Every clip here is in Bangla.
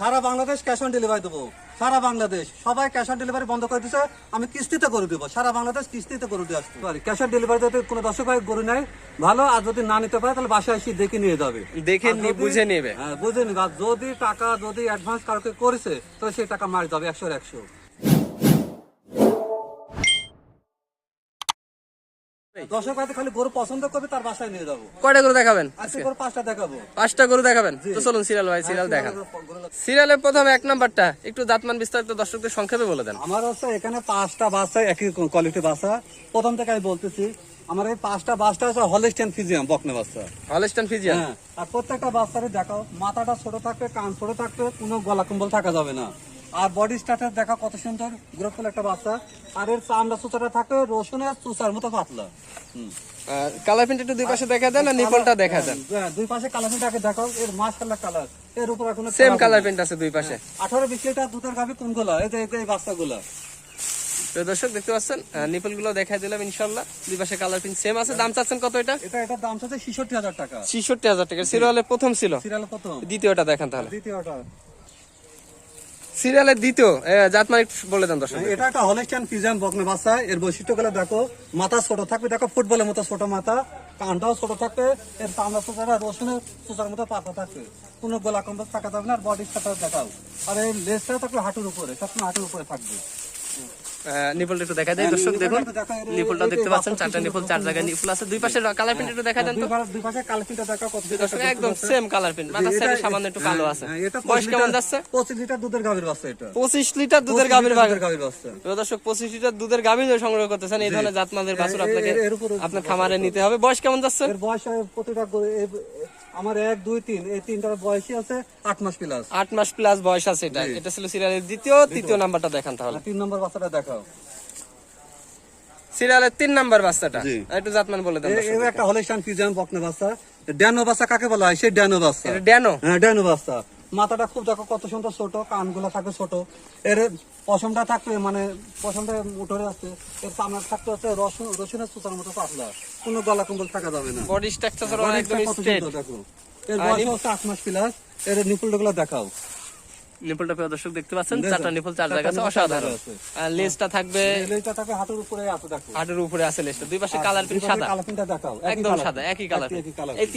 Sara Bangladesh cash on delivery দেবো। সারা বাংলাদেশ। সবাই ক্যাশ অন ডেলিভারি বন্ধ করে দিচ্ছে আমি কিস্তিতে করে দেবো। সারা বাংলাদেশ কিস্তিতে করে দিয়ে আসতে পারি ক্যাশ অন ডেলিভারি যদি কোনো দর্শক ভাই গরু নেয় ভালো আর যদি না নিতে পারে তাহলে বাসায় এসে দেখে নিয়ে যাবে। দেখে নিয়ে বুঝে নেবে। হ্যাঁ বুঝে নেবে। আর যদি টাকা যদি অ্যাডভান্স কাউকে করেছে তাহলে সেই টাকা মার যাবে একশো একশো। দর্শক ভাই খালি গরু পছন্দ করবে তার বাসায় নিয়ে যাব। কয়টা গরু দেখাবেন? আজকে গরু পাঁচটা দেখাবো। পাঁচটা গরু দেখাবেন? তো চলুন সিরিয়াল ভাই সিরিয়াল দেখান। সিরিয়ালের প্রথম এক নাম্বারটা একটু জাতমান বিস্তারিত দর্শকদের সংক্ষেপে বলে দেন। আমার হচ্ছে এখানে পাঁচটা বাচ্চা একই কোয়ালিটি বাচ্চা প্রথম থেকে আমি বলতেছি আমার এই পাঁচটা বাচ্চা হচ্ছে হলিস্টেন ফিজিয়াম বকনে বাচ্চা হলস্টান ফিজিয়ান হ্যাঁ আর প্রত্যেকটা বাচ্চারে দেখাও মাথাটা ছোট থাকবে কান ছোট থাকবে কোনো গলা কম্বল থাকা যাবে না। আর বডি স্ট্রাকচার দেখা কত সুন্দর গ্রোথফুল একটা বাচ্চা। আর এর চামড়া চুচাটা থাকবে রসুনের চুচার মতো পাতলা। হুম। কালার প্রিন্ট একটু দুই পাশে দেখা দেন আর নিপলটা দেখা দেন। হ্যাঁ, দুই পাশে কালারটাকে দেখাও এর মাছ কালার কালারের উপর কোনো সেম কালার প্রিন্ট আছে দুই পাশে। আঠারো বিশ লিটার দুধের কোনগুলো? এই যে এই বাচ্চাগুলো। দর্শক দেখতে পাচ্ছেন? নিপলগুলো দেখাই দিলাম ইনশাল্লাহ দুই পাশে কালার প্রিন্ট সেম আছে। দাম চাচ্ছেন কত এটা? এটা এটার দাম ছিষট্টি হাজার টাকা। ছিষট্টি হাজার টাকা। সিরিয়ালের প্রথম ছিল। সিরিয়াল প্রথম। দ্বিতীয়টা দেখান তাহলে। দ্বিতীয়টা। সিরিয়ালের দ্বিতীয়। জাতমান একটু বলে দেন দর্শক এটা একটা হলিস্টান ফিজিয়ান বকনা বাচ্চা। এর বৈশিষ্ট্যগুলো দেখো, মাথা ছোট থাকবে। দেখো ফুটবলের মতো ছোট মাথা, কানটাও ছোট থাকবে। এর চামড়া সুচারা রসুনের সুচার মতো পাতা থাকবে। কোনো গোলা কম্বল থাকা যাবে না আর বডি সাথে দেখাও। আর এই লেজটা থাকবে হাঁটুর উপরে, সবসময় হাঁটুর উপরে থাকবে। নিপলটা একটু দেখা দেয়। দর্শক দেখুন নিপলটা দেখতে পাচ্ছেন চারটা নিপল চার জায়গায় নিপল আছে। দুই পাশে কালার প্রিন্ট একটু দেখা দেন তো। দুই পাশে- পাশে দেখা কত দর্শক একদম সেম কালার প্রিন্ট। মাথার সাইডে সামান্য একটু কালো আছে। বয়স কেমন যাচ্ছে? পঁচিশ লিটার দুধের গাভীর বাচ্চা এটা। পঁচিশ লিটার দুধের গাভীর বাচ্চা। প্রিয় দর্শক পঁচিশ লিটার দুধের গাভীর সংগ্রহ করতেছেন। এই ধরনের জাতমাদের বাছুর আপনাকে এর- এর উপরে আপনার খামারে নিতে হবে। বয়স কেমন যাচ্ছে? এর বয়স প্রতিটা আমার এক দুই তিন। এই তিনটার বয়সই আছে আট মাস প্লাস আট মাস প্লাস বয়স আছে এটা। এটা ছিল সিরিয়ালের দ্বিতীয় তৃতীয় নাম্বারটা দেখান তাহলে। তিন নম্বর বাচ্চাটা দেখাও। সিরিয়ালের তিন নাম্বার বাচ্চাটা। একটু জাতমান বলে দেন একটা হলিস্টান ফিজিয়ান বকনা বাচ্চা। ড্যানো বাচ্চা কাকে বলা হয়? সেই ড্যানো বাচ্চা। ড্যানো হ্যাঁ ড্যানো বাচ্চা। মাথাটা খুব দেখো কত সুন্দর ছোট কানগুলো থাকে ছোট। এর পশমটা থাকবে মানে পশমটা উঠে আসছে এর সামনে থাকতে হচ্ছে রসুন রসুনের সুতার মতো পাতলা। কোনো গলা কম্বল থাকা যাবে না। বডি স্ট্রাকচার দেখো। এর বয়স হচ্ছে আট মাস প্লাস এর নিপুলগুলো দেখাও। নিপলটা প্রিয় দর্শক দেখতে পাচ্ছেন চারটা নিপল চার জায়গা আছে অসাধারণ। আর লেজটা থাকবে এইটা থাকে হাঁটুর উপরে আছে দেখো। হাটের উপরে আছে লেজটা। দুই পাশে কালার প্রিন্ট সাদা। কালারটা দেখাও। একদম সাদা একই কালার। এই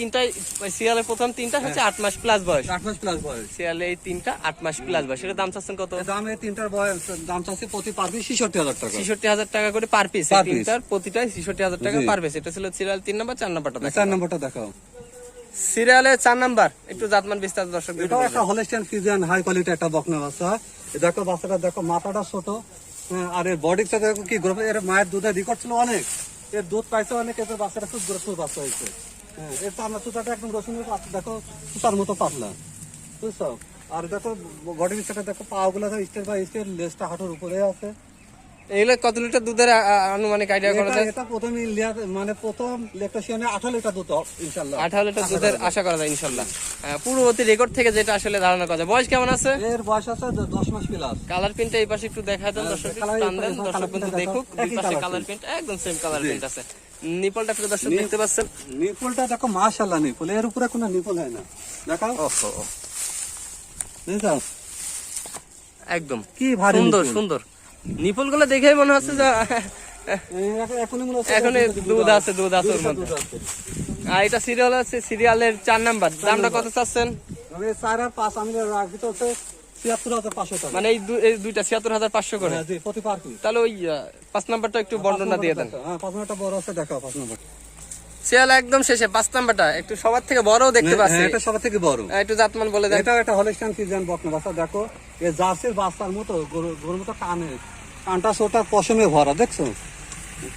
সিরিয়ালের প্রথম তিনটা হচ্ছে আট মাস প্লাস বয়স। আট মাস প্লাস বয়স। সিরিয়ালে এই তিনটা আট মাস প্লাস বয়স। এর দাম চাচ্ছেন কত? দাম এই তিনটার বয়স দাম চাচ্ছে প্রতি পারবি ছিষট্টি হাজার টাকা। ছিষট্টি হাজার টাকা করে পার পিস। তিনটার প্রতিটাই ছিষট্টি হাজার টাকা জি। Per piece. এটা ছিল সিরিয়াল তিন নাম্বার চার নাম্বারটা দেখেন চার নম্বরটা দেখাও। সিরিয়ালে চার নাম্বার। একটু জাতমান বিস্তার দর্শক এটাও একটা হলিস্টিয়ান ফিজিয়ান হাই কোয়ালিটি একটা বকনা বাচ্চা দেখো বাচ্চাটা দেখো মাথাটা ছোট। হ্যাঁ, আর এর বডিটা দেখো কি গ্রোথ এর মায়ের দুধের রেকর্ড ছিল অনেক। এর দুধ পাইছে অনেক এর বাচ্চাটা খুব গ্রোথফুল বাচ্চা হয়েছে। হ্যাঁ এর চামড়া সুতাটা একদম রসুনের দেখো সুতার মতো পাতলা। বুঝছ? আর দেখো বডি বিস্তারটা দেখো পা গুলো স্টের বাই স্টের লেজটা হাঁটুর উপরে আছে। এগুলো কত লিটার দুধের আনুমানিক আইডিয়া করা যায়? এটা প্রথমে মানে প্রথম লেকটেশনে আঠারো লিটার দুধ ইনশাল্লাহ আঠারো লিটার দুধের আশা করা যায় ইনশাল্লাহ আহ, পূর্ববর্তী রেকর্ড থেকে যেটা আসলে ধারণা করা যায়। বয়স কেমন আছে? এর বয়স আছে দ- দশ মাস প্লাস কালার প্রিন্টটা এই পাশে একটু দেখা দেন দর্শক টান দেন দর্শক print কিন্তু দেখুক পাশে কালার প্রিন্ট একদম সেম কালার প্রিন্ট আছে। নিপলটা একটু দর্শক দেখতে পাচ্ছেন? নিপুলটা দেখো মাশাল্লাহ নিপুল এর উপরে কোনো নিপুল হয় না। দেখাও। বুঝছ? একদম। কি ভারী সুন্দর সুন্দর। নিপলগুলো দেখেই মনে হচ্ছে যে এখন- দুধ আছে, দুধ আছে ওর মধ্যে। আর এটা সিরিয়াল আছে সিরিয়ালের চার নাম্বার। দামটা কত চাচ্ছেন? চার আর পাঁচ আমি তো মানে এই দুইটা ছিয়াত্তর হাজার পাঁচশো করে। জি প্রতি পার পিস তাহলে ওই পাঁচ নাম্বারটা একটু বর্ণনা দিয়ে দেন। পাঁচ নম্বরটা বড় আছে দেখাও পাঁচ নম্বর সিরিয়াল একদম শেষে পাঁচ নাম্বারটা। একটু সবার থেকে বড়ও দেখতে পাচ্ছি। হ্যাঁ, এটা সবার থেকে বড়। একটু জাতমান বলে দেন। একটা হলিস্টান ফিজিয়ান বকনা বাচ্চা। দেখো এ জার্সির বাচ্চার মতো গরু- গরুর মতো কানে কানটা ছোটা পশমে ভরা দেখছ?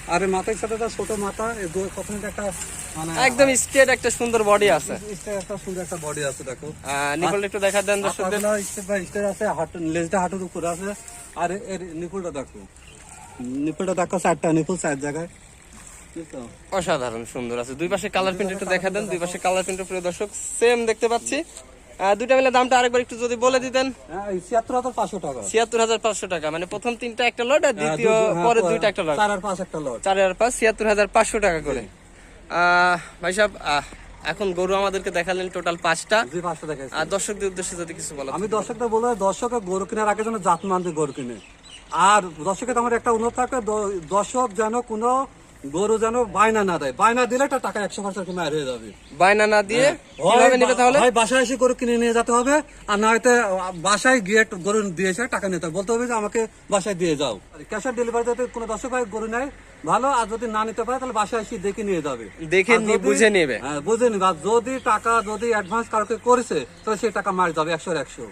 আর এই মাথার সাথে তার ছোট মাথা এই দু- প্রথমে একটা মানে একদম স্ট্রেট একটা সুন্দর বডি আছে। একটা সুন্দর একটা বডি আছে দেখো। নিপল একটু দেখা দেন দর্শকদের। বাই স্টেপ আছে হাট লেজটা হাঁটুর উপরে আছে। আর এর নিপুলটা দেখো। নিপুলটা দেখো চারটা নিপুল চার জায়গায়। অসাধারণ সুন্দর আছে। দুই পাশে কালার প্রিন্ট একটু দেখা দেন দুই পাশে কালার প্রিন্ট প্রিয় দর্শক সেম দেখতে পাচ্ছি। দুইটা মিলে দামটা আরেকবার একটু যদি বলে দিতেন। হ্যাঁ ছিয়াত্তর হাজার পাঁচশো টাকা। ছিয়াত্তর হাজার পাঁচশো টাকা মানে প্রথম তিনটা একটা লট আর দ্বিতীয় হ্যাঁ, পরে হ্যাঁ, দুইটা একটা লট চার আর পাঁচ একটা লট চার হাজার পাঁচ ছিয়াত্তর হাজার পাঁচশো টাকা করে। ভাই সাহেব এখন গরু আমাদেরকে দেখালেন টোটাল পাঁচটা। আর দর্শকদের উদ্দেশ্যে যদি কিছু বলো। আমি দর্শকদের বলে দর্শকের গরু কেনার আগে যেন জাত মানতে গরু কিনে। আর দর্শকের আমার একটা অনুরোধ থাকে দর্শক যেন কোনো গরু যেন বায়না না দেয়। বায়না দিলে একটা টাকা একশো পার্সেন্ট হয়ে যাবে। বায়না না দিয়ে কীভাবে নিবে তাহলে? হয় বাসায় এসে গরু কিনে নিয়ে যেতে হবে আর না হয়তো বাসায় গিয়ে গরু দিয়ে এসে টাকা নিতে বলতে হবে যে আমাকে বাসায় দিয়ে যাও। ক্যাশ অন যদি কোনো দর্শক ভাই গরু নেয় ভালো আর যদি না নিতে পারে তাহলে বাসায় এসে দেখে নিয়ে যাবে। দেখে বুঝে নেবে। হ্যাঁ বুঝে নিবে। আর যদি টাকা যদি অ্যাডভান্স কাউকে করেছে তাহলে সেই টাকা মার যাবে একশো একশো।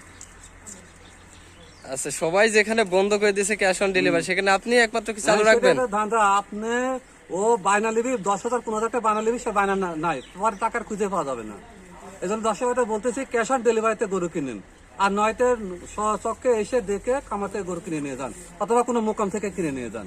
আচ্ছা সবাই যেখানে বন্ধ করে দিয়েছে ক্যাশ অন ডেলিভারি সেখানে আপনি একমাত্র কি চালু হ্যাঁ, রাখবেন? আপনি ও বায়না নিবি দশ হাজার পনেরো হাজার টাকা বায়না নিবি সে বায়না নাই। তোমার টাকার খুঁজে পাওয়া যাবে না। এই জন্য দর্শক বলতেছি ক্যাশ অন ডেলিভারিতে গরু কিনেন। আর নয়তো চককে এসে দেখে খামাতে গরু কিনে নিয়ে যান অথবা কোনো মোকাম থেকে কিনে নিয়ে যান।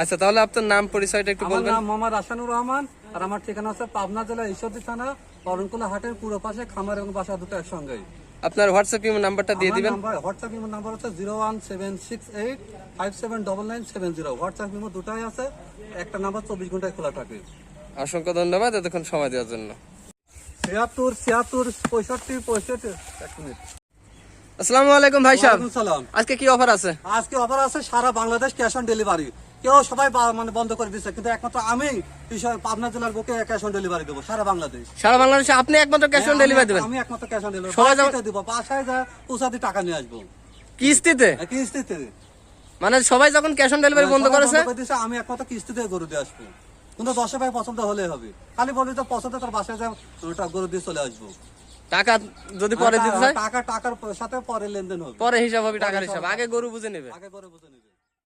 আচ্ছা তাহলে আপনার নাম পরিচয়টা একটু আমার বলবেন। নাম মোহাম্মদ আসানুর রহমান আর আমার ঠিকানা হচ্ছে পাবনা জেলা ঈশ্বরদী থানা করণকুলা হাটের পুরো পাশে খামার এবং বাসা দুটো একসঙ্গেই। আপনার হোয়াটসঅ্যাপ ইমেল নাম্বারটা দিয়ে দিবেন। হোয়াটসঅ্যাপ ইমো নাম্বার হচ্ছে zero one seven six eight five seven double nine seven zero. WhatsApp imo দুটাই আছে একটা নাম্বার চব্বিশ ঘন্টায় খোলা থাকে। অসংখ্য ধন্যবাদ এতক্ষণ সময় দেওয়ার জন্য। ছিয়াত্তর ছিয়াত্তর পঁয়ষট্টি পঁয়ষট্টি এক মিনিট। আসসালামু আলাইকুম ভাই সাহেব। আজকে কি অফার আছে? আজকে অফার আছে সারা বাংলাদেশ ক্যাশ অন ডেলিভারি। কেউ সবাই মানে বন্ধ করে দিচ্ছে কিন্তু একমাত্র আমি পাবনা জেলার বুকে ক্যাশ অন ডেলিভারি দেবো সারা বাংলাদেশ। সারা বাংলাদেশে আপনি একমাত্র ক্যাশ অন ডেলিভারি দেবেন? আমি একমাত্র ক্যাশ অন ডেলিভারি দিব বাসায় যা পৌঁছাতে টাকা নিয়ে আসব। কিস্তিতে? হ্যাঁ, কিস্তিতে। মানে সবাই যখন ক্যাশ অন ডেলিভারি বন্ধ করেছে আমি একমাত্র কিস্তিতে গরু দিয়ে আসব। কিন্তু দশে ভাই পছন্দ হলে হবে। খালি বলবি তো পছন্দ তোর বাসায় যা ওটা গরু দিয়ে চলে আসব। টাকা যদি পরে দিতে চায়? টাকা টাকার সাথে পরে লেনদেন হবে। পরে হিসাব হবে টাকার হিসাব আগে গরু বুঝে নেবে। আগে গরু বুঝে নেবে।